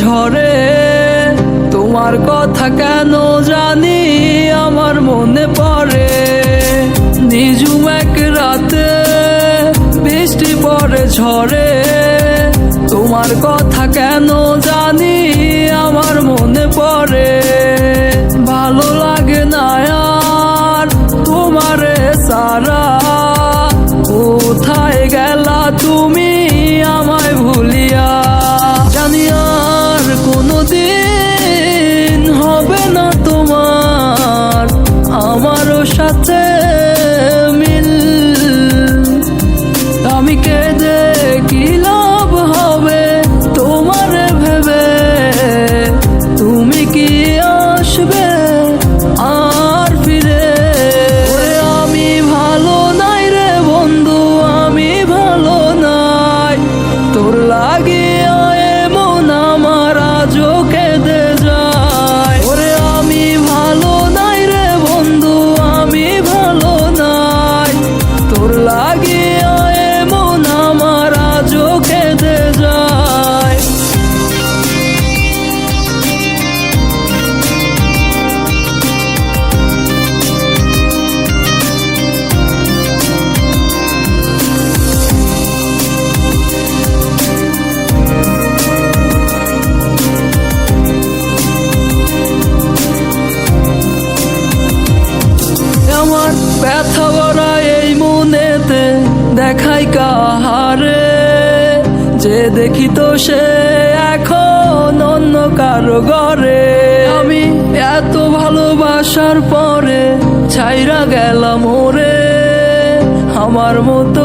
ঝরে তোমার কথা কেন জানি আমার মনে পড়ে। নিজুম এক রাতে বৃষ্টি পরে ঝরে তোমার কথা কেন জানি আমার মনে পড়ে। ভালো লাগে না আর তোমারে সারা, কোথায় গেলা তুমি? দেখি তো সে এখন অন্য কারও ঘরে। আমি এত ভালোবাসার পরে ছাইরা গেলাম ওরে। আমার মতো